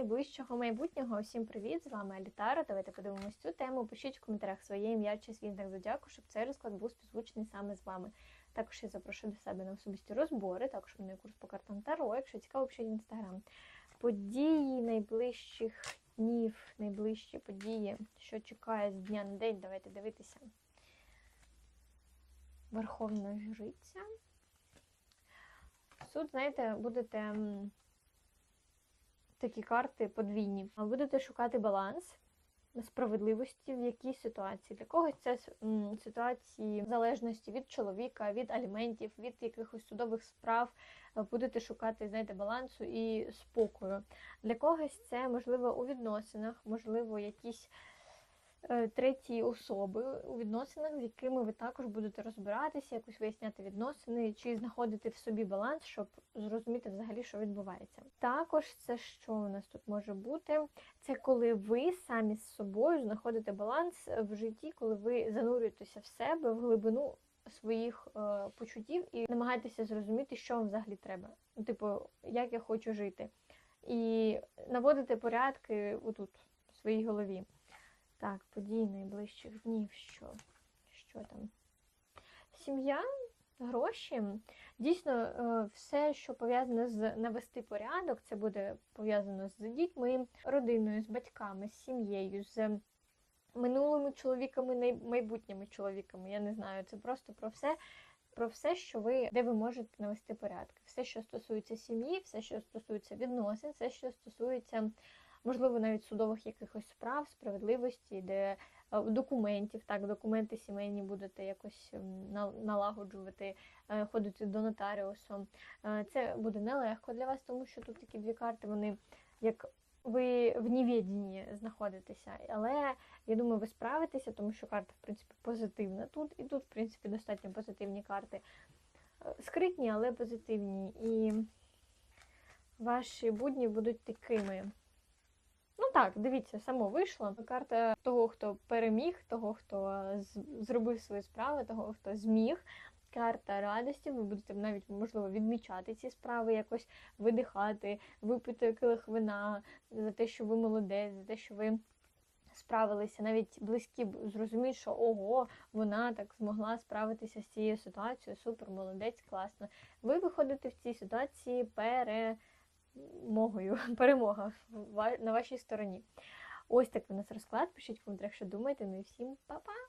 найближчого майбутнього. Усім привіт! З вами Алітара. Давайте подивимось цю тему. Пишіть в коментарях своє ім'я чи свій знак зодіаку, щоб цей розклад був співзвучний саме з вами. Також я запрошую до себе на особисті розбори, також у мене курс по картам Таро, якщо цікаво, пишіть інстаграм. Події найближчих днів, найближчі події, що чекає з дня на день. Давайте дивитися. Верховна жриця. Суд, знаєте, будете такі карти подвійні. Будете шукати баланс справедливості в якій ситуації. Для когось це ситуації залежності від чоловіка, від аліментів, від якихось судових справ. Е, Будете шукати, знаєте, балансу і спокою. Для когось це можливо у відносинах, можливо, якісь е, треті особи у відносинах, з якими ви також будете розбиратися, якось виясняти відносини, чи знаходити в собі баланс, щоб зрозуміти взагалі, що відбувається. Також це що у нас тут може бути? Це коли ви самі з собою знаходите баланс в житті, коли ви занурюєтеся в себе, в глибину своїх е, почуттів і намагаєтеся зрозуміти, що вам взагалі треба. Ну, типу, як я хочу жити. І наводите порядки отут, в своїй голові. Так, події найближчих днів. Що? Що там? Сім'я, гроші. Дійсно, е, все, що пов'язане з навести порядок, це буде пов'язано з дітьми, родиною, з батьками, з сім'єю, з минулими чоловіками, майбутніми чоловіками. Я не знаю, це просто про все. Про все, що ви, де ви можете навести порядки. Все, що стосується сім'ї, все, що стосується відносин, все, що стосується, можливо, навіть судових якихось справ, справедливості, де е, документів, так, документи сімейні будете якось ем, налагоджувати, е, ходити до нотаріусу. Е, Це буде нелегко для вас, тому що тут такі дві карти, вони як ви в невіденні знаходитеся. Але я думаю, ви справитеся, тому що карта, в принципі, позитивна тут, і тут, в принципі, достатньо позитивні карти. Скритні, але позитивні. І ваші будні будуть такими. Так, дивіться, само вийшло. Карта того, хто переміг, того, хто з- зробив свої справи, того, хто зміг. Карта радості, ви будете навіть, можливо, відмічати ці справи, якось видихати, випити килих вина за те, що ви молодець, за те, що ви справилися. Навіть близькі зрозуміють, що ого, вона так змогла справитися з цією ситуацією. Супер, молодець, класно. Ви виходите в цій ситуації перемогою, перемога на вашій стороні. Ось так у нас розклад. Пишіть в коментарях, що думаєте. Ну і всім па-па!